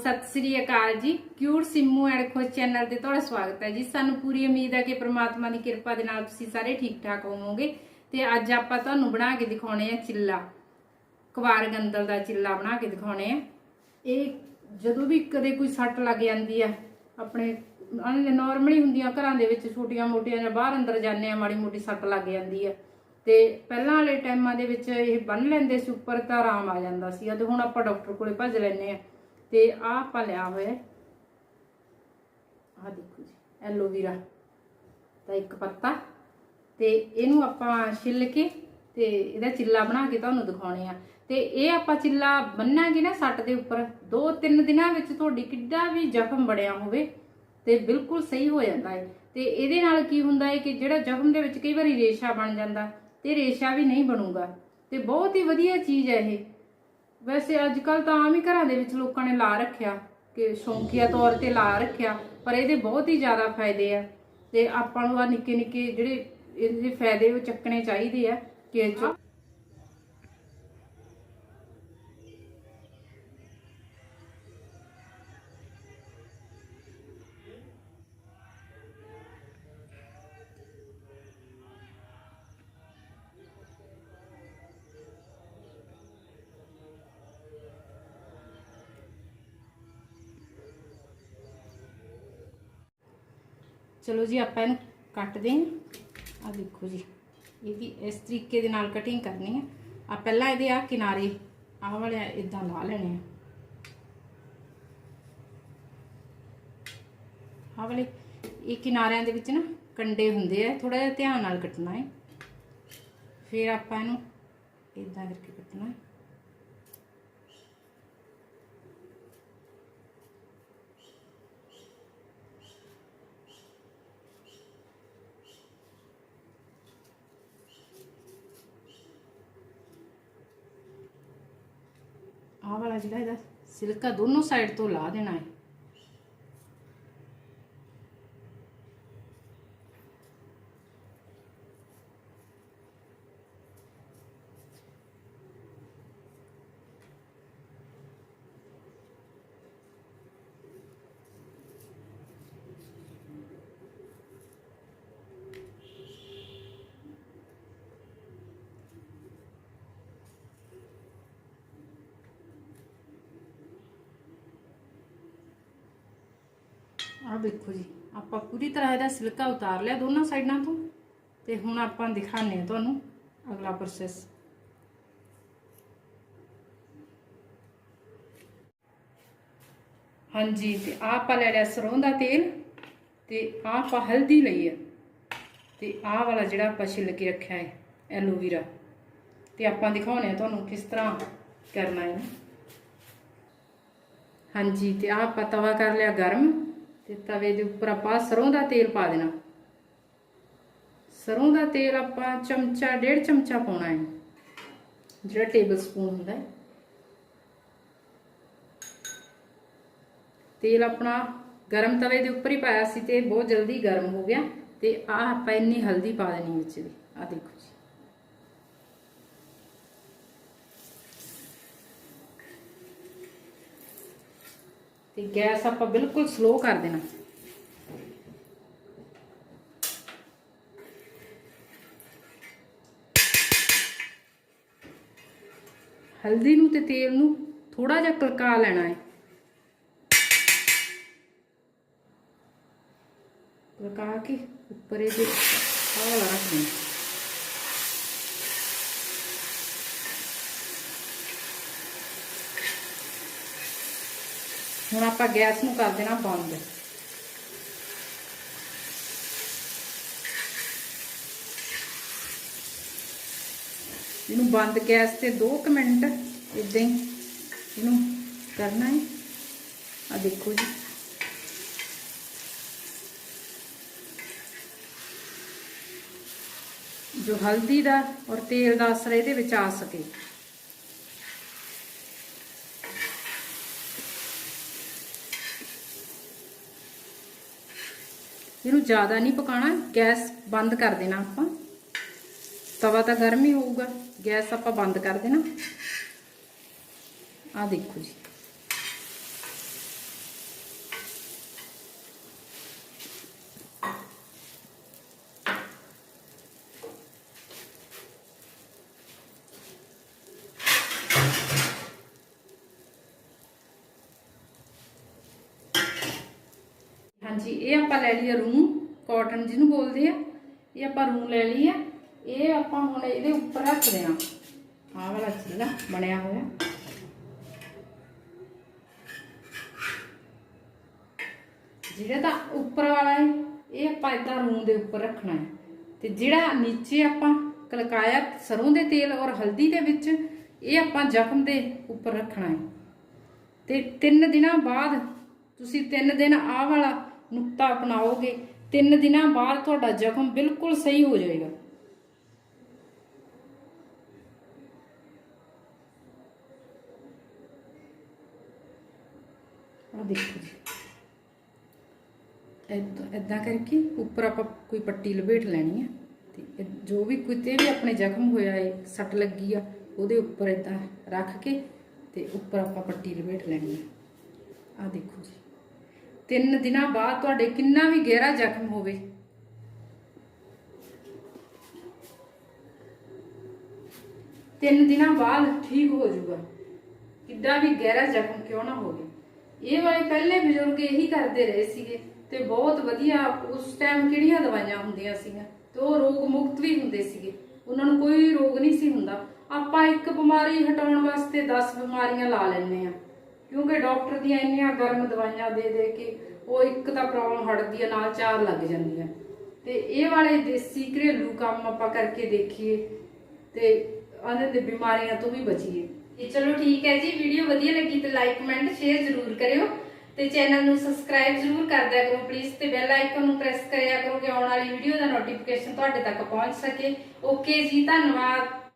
ਸਤਿ ਸ੍ਰੀ ਅਕਾਲ ਜੀ। Cute Simmu and Khush channel ਤੇ ਤੁਹਾਡਾ ਸਵਾਗਤ ਹੈ ਜੀ। ਸਾਨੂੰ ਪੂਰੀ ਉਮੀਦ ਹੈ ਕਿ ਪ੍ਰਮਾਤਮਾ ਦੀ ਕਿਰਪਾ ਦੇ ਨਾਲ ਤੁਸੀਂ ਸਾਰੇ ਠੀਕ ਠਾਕ ਹੋਵੋਗੇ। ਤੇ ਅੱਜ ਆਪਾਂ ਤੁਹਾਨੂੰ ਬਣਾ ਕੇ ਦਿਖਾਉਣੇ ਆ ਚਿੱਲਾ। ਕੁਵਾਰ ਗੰਦਲ ਦਾ ਚਿੱਲਾ ਬਣਾ ਕੇ ਦਿਖਾਉਣੇ ਆ। ਇਹ ਜਦੋਂ ਵੀ ਕਦੇ ਕੋਈ ਸੱਟ ਲੱਗ ਜਾਂਦੀ ਆ, ਆਪਣੇ ਨਾਰਮਲੀ ਹੁੰਦੀਆਂ ਘਰਾਂ ਦੇ ਵਿੱਚ, ਛੋਟੀਆਂ ਮੋਟੀਆਂ ਜਾਂ ਬਾਹਰ ਅੰਦਰ ਜਾਂਦੇ ਆ, ਮਾੜੀ ਮੋਟੀ ਸੱਟ ਲੱਗ ਜਾਂਦੀ ਆ। ਤੇ ਪਹਿਲਾਂ ਵਾਲੇ ਟਾਈਮਾਂ ਦੇ ਵਿੱਚ ਇਹ ਬੰਨ ਲੈਂਦੇ ਸੀ, ਉੱਪਰ ਤਾਂ ਆਰਾਮ ਆ ਜਾਂਦਾ ਸੀ। ਤੇ ਹੁਣ ਆਪਾਂ ਡਾਕਟਰ ਕੋਲੇ ਭੱਜ ਲੈਂਦੇ ਆ। ਤੇ ਆਹ ਆਪਾਂ ਲਿਆ ਹੋਇਆ ਆਹ ਦੇਖੋ ਜੀ ਐਲੋਵੀਰਾ ਦਾ ਇੱਕ ਪੱਤਾ ਤੇ ਇਹਨੂੰ ਆਪਾਂ ਛਿੱਲ ਕੇ ਤੇ ਇਹਦਾ ਚਿੱਲਾ ਬਣਾ ਕੇ ਤੁਹਾਨੂੰ ਦਿਖਾਉਣੇ ਆ। ਤੇ ਇਹ ਆਪਾਂ ਚਿੱਲਾ ਬੰਨਾਂਗੇ ਨਾ ਸੱਟ ਦੇ ਉੱਪਰ 2-3 ਦਿਨਾਂ ਵਿੱਚ ਤੁਹਾਡੀ ਕਿੱਡਾ ਵੀ ਜ਼ਖਮ ਬੜਿਆ ਹੋਵੇ ਤੇ ਬਿਲਕੁਲ ਸਹੀ ਹੋ ਜਾਂਦਾ ਹੈ ਤੇ ਇਹਦੇ ਨਾਲ ਕੀ ਹੁੰਦਾ ਹੈ ਕਿ ਜਿਹੜਾ ਜ਼ਖਮ ਦੇ ਵਿੱਚ ਕਈ ਵਾਰੀ ਰੇਸ਼ਾ ਬਣ ਜਾਂਦਾ ਤੇ ਰੇਸ਼ਾ ਵੀ ਨਹੀਂ ਬਣੂਗਾ। ਤੇ ਬਹੁਤ ਹੀ ਵਧੀਆ ਚੀਜ਼ ਹੈ ਇਹ। ਵੈਸੇ ਅੱਜ ਕੱਲ ਤਾਂ ਆਮ ਹੀ ਘਰਾਂ ਦੇ ਵਿੱਚ ਲੋਕਾਂ ਨੇ ਲਾ ਰੱਖਿਆ ਕਿ ਸ਼ੌਂਕੀਆ ਤੌਰ ਤੇ ਲਾ ਰੱਖਿਆ, ਪਰ ਇਹਦੇ ਬਹੁਤ ਹੀ ਜ਼ਿਆਦਾ ਫਾਇਦੇ ਆ। ਤੇ ਆਪਾਂ ਨੂੰ ਆ ਨਿੱਕੇ ਨਿੱਕੇ ਜਿਹੜੇ ਇਹਦੇ ਫਾਇਦੇ ਉਹ ਚੱਕਣੇ ਚਾਹੀਦੇ ਆ ਕਿ ਚਲੋ ਜੀ, ਆਪਾਂ ਇਹਨੂੰ ਕੱਟਦੇ ਹਾਂ ਆ ਦੇਖੋ ਜੀ ਇਹਦੀ ਇਸ ਤਰੀਕੇ ਦੇ ਨਾਲ ਕਟਿੰਗ ਕਰਨੀ ਹੈ ਆ ਪਹਿਲਾਂ ਇਹਦੇ ਆ ਕਿਨਾਰੇ, ਆਹ ਵਾਲੇ ਇਦਾਂ ਲਾ ਲੈਣੇ ਆ। ਆਹ ਵਾਲੇ, ਇਹ ਕਿਨਾਰਿਆਂ ਦੇ ਵਿੱਚ ਨਾ ਕੰਡੇ ਹੁੰਦੇ ਆ ਥੋੜਾ ਜਿਹਾ ਧਿਆਨ ਨਾਲ ਕੱਟਣਾ ਹੈ ਫਿਰ ਆਪਾਂ ਇਹਨੂੰ ਇਦਾਂ ਕਰਕੇ ਕੱਟਣਾ ਹੈ ਜਿਹੜਾ ਇਹਦਾ ਸਿਲਕਾ ਦੋਨੋਂ ਸਾਈਡ ਤੋਂ ਲਾ ਦੇਣਾ ਹੈ। ਆਹ ਦੇਖੋ ਜੀ, ਆਪਾਂ ਪੂਰੀ ਤਰ੍ਹਾਂ ਇਹਦਾ ਸਿਲਕਾ ਉਤਾਰ ਲਿਆ ਦੋਨਾਂ ਸਾਈਡਾਂ ਤੋਂ ਤੇ ਹੁਣ ਆਪਾਂ ਦਿਖਾਣੇ ਆ ਤੁਹਾਨੂੰ ਅਗਲਾ ਪ੍ਰੋਸੈਸ ਹਾਂਜੀ, ਤੇ ਆਹ ਆਪਾਂ ਲੈ ਲਿਆ ਸਰੋਂ ਦਾ ਤੇਲ ਤੇ ਆਹ ਆਪਾਂ ਹਲਦੀ ਲਈ ਆ। ਤੇ ਆਹ ਵਾਲਾ ਜਿਹੜਾ ਆਪਾਂ ਛਿੱਲ ਕੇ ਰੱਖਿਆ ਹੈ, ਐਲੋਵੀਰਾ। ਤੇ ਆਪਾਂ ਦਿਖਾਉਣੇ ਆ ਤੁਹਾਨੂੰ ਕਿਸ ਤਰ੍ਹਾਂ ਕਰਨਾ ਹੈ ਹਾਂਜੀ, ਤੇ ਆਹ ਆਪਾਂ ਤਵਾ ਕਰ ਲਿਆ ਗਰਮ। ਤੇ ਤਵੇ ਦੇ ਉੱਪਰ ਆਪਾਂ ਸਰੋਂ ਦਾ ਤੇਲ ਪਾ ਦੇਣਾ। ਸਰੋਂ ਦਾ ਤੇਲ ਆਪਾਂ ਚਮਚਾ, ਡੇਢ ਚਮਚਾ ਪਾਉਣਾ ਹੈ। ਜਿਹੜਾ ਟੇਬਲ ਸਪੂਨ ਹੁੰਦਾ ਹੈ। ਤੇਲ ਆਪਣਾ ਗਰਮ ਤਵੇ ਦੇ ਉੱਪਰ ਹੀ ਪਾਇਆ ਸੀ ਤੇ ਬਹੁਤ ਜਲਦੀ ਗਰਮ ਹੋ ਗਿਆ ਤੇ ਆਹ ਆਪਾਂ ਇੰਨੀ ਹਲਦੀ ਪਾ ਦੇਣੀ ਵਿੱਚ ਦੀ ਆਹ ਦੇਖੋ ਜੀ। ਤੇ ਗੈਸ ਆਪਾਂ ਬਿਲਕੁਲ ਸਲੋ ਕਰ ਦੇਣਾ। ਹਲਦੀ ਨੂੰ ਤੇ ਤੇਲ ਨੂੰ ਥੋੜਾ ਜਿਹਾ ਕਲਕਾ ਲੈਣਾ ਹੈ। ਕਲਕਾ ਕੇ ਉੱਪਰ ਇਹਦੇ ਆਹ ਵਾਲਾ ਰੱਖ ਦੇਣਾ। ਹੁਣ ਆਪਾਂ ਗੈਸ ਨੂੰ ਕਰ ਦੇਣਾ ਬੰਦ। ਇਹਨੂੰ ਬੰਦ ਗੈਸ ਤੇ 2 ਮਿੰਟ ਇਦਾਂ ਹੀ ਇਹਨੂੰ ਕਰਨਾ ਹੈ। ਆ ਦੇਖੋ ਜੀ। ਜੋ ਹਲਦੀ ਦਾ ਔਰ ਤੇਲ ਦਾ ਅਸਰ ਇਹਦੇ ਵਿੱਚ ਆ ਸਕੇ। ਇਹਨੂੰ ਜ਼ਿਆਦਾ ਨਹੀਂ ਪਕਾਣਾ ਗੈਸ ਬੰਦ ਕਰ ਦੇਣਾ ਆਪਾਂ। ਤਵਾ ਤਾਂ ਗਰਮ ਹੀ ਹੋਊਗਾ, ਗੈਸ ਆਪਾਂ ਬੰਦ ਕਰ ਦੇਣਾ। ਆ ਦੇਖੋ ਜੀ। ਹਾਂਜੀ, ਇਹ ਆਪਾਂ ਲੈ ਲਈ ਰੂ ਕਾਟਨ ਜਿਹਨੂੰ ਬੋਲਦੇ ਆ। ਇਹ ਆਪਾਂ ਰੂ ਲੈ ਲਈ ਆ ਇਹ ਆਪਾਂ ਹੁਣ ਇਹਦੇ ਉੱਪਰ ਰੱਖ ਦੇਣਾ ਆਹ ਵਾਲਾ ਚਿੱਲਾ ਬਣਿਆ ਹੋਇਆ। ਜਿਹੜਾ ਤਾਂ ਉੱਪਰ ਵਾਲਾ ਹੈ, ਇਹ ਆਪਾਂ ਇਦਾਂ ਰੂ ਦੇ ਉੱਪਰ ਰੱਖਣਾ ਹੈ। ਤੇ ਜਿਹੜਾ ਨੀਚੇ ਆਪਾਂ ਕਲਕਾਇਆ ਸਰੋਂ ਦੇ ਤੇਲ ਔਰ ਹਲਦੀ ਦੇ ਵਿੱਚ, ਇਹ ਆਪਾਂ ਜ਼ਖਮ ਦੇ ਉੱਪਰ ਰੱਖਣਾ ਹੈ। ਤੇ ਤਿੰਨ ਦਿਨਾਂ ਬਾਅਦ, ਤੁਸੀਂ ਤਿੰਨ ਦਿਨ ਆਹ ਵਾਲਾ ਨੁਕਤਾ ਅਪਣਾਓਗੇ, ਤਿੰਨ ਦਿਨਾਂ ਬਾਅਦ ਤੁਹਾਡਾ ਜ਼ਖਮ ਬਿਲਕੁਲ ਸਹੀ ਹੋ ਜਾਏਗਾ। ਆ ਦੇਖੋ ਜੀ। ਏਦਾਂ ਏਦਾਂ ਕਰਕੇ ਉੱਪਰ ਆਪਾਂ ਕੋਈ ਪੱਟੀ ਲਪੇਟ ਲੈਣੀ ਹੈ ਤੇ ਜੋ ਵੀ ਕਿਤੇ ਵੀ ਆਪਣੇ ਜ਼ਖਮ ਹੋਇਆ ਹੈ ਸੱਟ ਲੱਗੀ ਆ, ਉਹਦੇ ਉੱਪਰ ਏਦਾਂ ਰੱਖ ਕੇ ਤੇ ਉੱਪਰ ਆਪਾਂ ਪੱਟੀ ਲਪੇਟ ਲੈਣੀ ਹੈ ਆ ਦੇਖੋ ਜੀ। ਤਿੰਨ ਦਿਨਾਂ ਬਾਅਦ ਤੁਹਾਡੇ ਕਿੰਨਾ ਵੀ ਗਹਿਰਾ ਜ਼ਖਮ ਹੋਵੇ। ਤਿੰਨ ਦਿਨਾਂ ਬਾਅਦ ਠੀਕ ਹੋ ਜਾਊਗਾ। ਕਿੱਡਾ ਵੀ ਗਹਿਰਾ ਜ਼ਖਮ ਕਿਉਂ ਨਾ ਹੋਵੇ। ਇਹ ਵਾਲੇ ਪਹਿਲੇ ਬਜ਼ੁਰਗ ਇਹੀ ਕਰਦੇ ਰਹੇ ਸੀਗੇ ਤੇ ਬਹੁਤ ਵਧੀਆ ਉਸ ਟਾਈਮ ਕਿਹੜੀਆਂ ਦਵਾਈਆਂ ਹੁੰਦੀਆਂ ਸੀਗੀਆਂ ਤੇ ਉਹ ਰੋਗ ਮੁਕਤ ਵੀ ਹੁੰਦੇ ਸੀਗੇ। ਉਹਨਾਂ ਨੂੰ ਕੋਈ ਰੋਗ ਨਹੀਂ ਸੀ ਹੁੰਦਾ। ਆਪਾਂ ਇੱਕ ਬਿਮਾਰੀ ਹਟਾਉਣ ਵਾਸਤੇ 10 ਬਿਮਾਰੀਆਂ ਲਾ ਲੈਂਦੇ ਆ ਕਿਉਂਕਿ ਡਾਕਟਰ ਦੀਆਂ ਇੰਨੀਆਂ ਗਰਮ ਦਵਾਈਆਂ ਦੇ ਦੇ ਕੇ ਉਹ ਇੱਕ ਤਾਂ ਪ੍ਰੋਬਲਮ ਹਟਦੀ ਆ, ਨਾਲ ਚਾਰ ਲੱਗ ਜਾਂਦੀਆਂ। ਤੇ ਇਹ ਵਾਲੇ ਦੇਸੀ ਘਰੇਲੂ ਕੰਮ ਆਪਾਂ ਕਰਕੇ ਦੇਖੀਏ ਤੇ ਉਹਨਾਂ ਦੇ ਬਿਮਾਰੀਆਂ ਤੋਂ ਵੀ ਬਚੀਏ। ਇਹ ਚਲੋ ਠੀਕ ਹੈ ਜੀ ਵੀਡੀਓ ਵਧੀਆ ਲੱਗੀ ਤੇ ਲਾਈਕ ਕਮੈਂਟ ਸ਼ੇਅਰ ਜ਼ਰੂਰ ਕਰਿਓ। ਤੇ ਚੈਨਲ ਨੂੰ ਸਬਸਕ੍ਰਾਈਬ ਜ਼ਰੂਰ ਕਰ ਦਿਆ ਕਰੋ ਪਲੀਜ਼ ਤੇ ਬੈਲ ਆਈਕਨ ਨੂੰ ਪ੍ਰੈਸ ਕਰਿਆ ਕਰੋ ਕਿ ਆਉਣ ਵਾਲੀ ਵੀਡੀਓ ਦਾ ਨੋਟੀਫਿਕੇਸ਼ਨ ਤੁਹਾਡੇ ਤੱਕ ਪਹੁੰਚ ਸਕੇ। ਓਕੇ ਜੀ, ਧੰਨਵਾਦ।